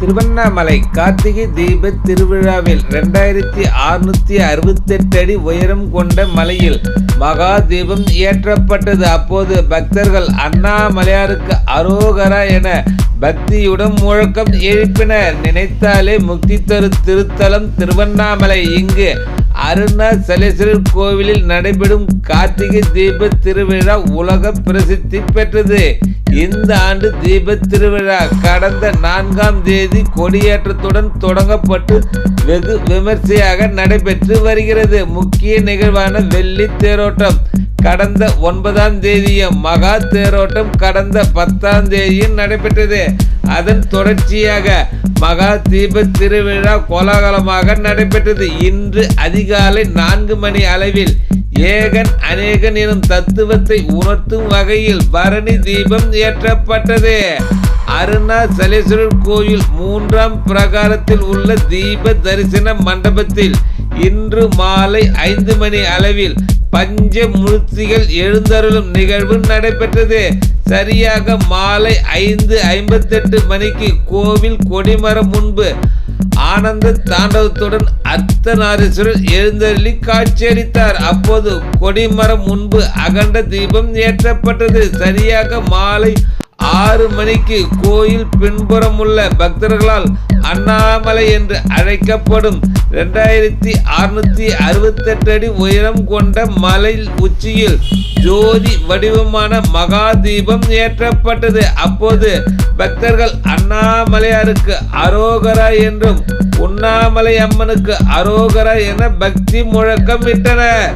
திருவண்ணாமலை கார்த்திகை தீப திருவிழாவில் இரண்டாயிரத்தி அறுநூத்தி அறுபத்தெட்டு அடி உயரம் கொண்ட மலையில் மகா தீபம் ஏற்றப்பட்டது. அப்போது பக்தர்கள் அண்ணாமலையாருக்கு அரோகரா என பக்தியுடன் முழக்கம் எழுப்பினர். நினைத்தாலே முக்தி தரும் திருத்தலம் திருவண்ணாமலை. இங்கு அருணாசலேஸ்வரர் கோவிலில் நடைபெறும் கார்த்திகை தீப திருவிழா உலக பிரசித்தி பெற்றது. இந்த ஆண்டு தீப திருவிழா கடந்த நான்காம் தேதி கொடியேற்றத்துடன் தொடங்கப்பட்டு வெகு விமர்சையாக நடைபெற்று வருகிறது. முக்கிய நிகழ்வான வெள்ளி தேரோட்டம் கடந்த ஒன்பதாம் தேதியும் மகா தேரோட்டம் கடந்த பத்தாம் தேதியும் நடைபெற்றது. அதன் தொடர்ச்சியாக மகா தீப திருவிழா கோலாகலமாக நடைபெற்றது. இன்று அதிகாலை நான்கு மணி அளவில் ஏகன் அநேகன் எனும் தத்துவத்தை உணர்த்தும் வகையில் பரணி தீபம் ஏற்றப்பட்டது. அருணாசலேஸ்வரர் கோயில் மூன்றாம் பிரகாரத்தில் உள்ள தீப தரிசன மண்டபத்தில் இன்று மாலை ஐந்து மணி அளவில் பஞ்சமூர்த்திகள் எழுந்தருளும் நிகழ்வு நடைபெற்றது. சரியாக மாலை ஐந்து ஐம்பத்தெட்டு மணிக்கு கோவில் கொடிமரம் முன்பு ஆனந்த தாண்டவத்துடன் அர்த்தநாரீஸ்வரர் எழுந்தருளி காட்சியளித்தார். அப்போது கொடிமரம் முன்பு அகண்ட தீபம் ஏற்றப்பட்டது. சரியாக மாலை ஆறு மணிக்கு கோயில் பின்புறம் உள்ள பக்தர்களால் அண்ணாமலை என்று அழைக்கப்படும் ரெண்டாயிரத்தி அறுநூத்தி அறுபத்தெட்டு அடி உயரம் கொண்ட மலை உச்சியில் ஜோதி வடிவமான மகா தீபம் ஏற்றப்பட்டது. அப்போது பக்தர்கள் அண்ணாமலையாருக்கு அரோகரா என்றும் உண்ணாமலை அம்மனுக்கு அரோகரா என பக்தி முழக்கம் விட்டனர்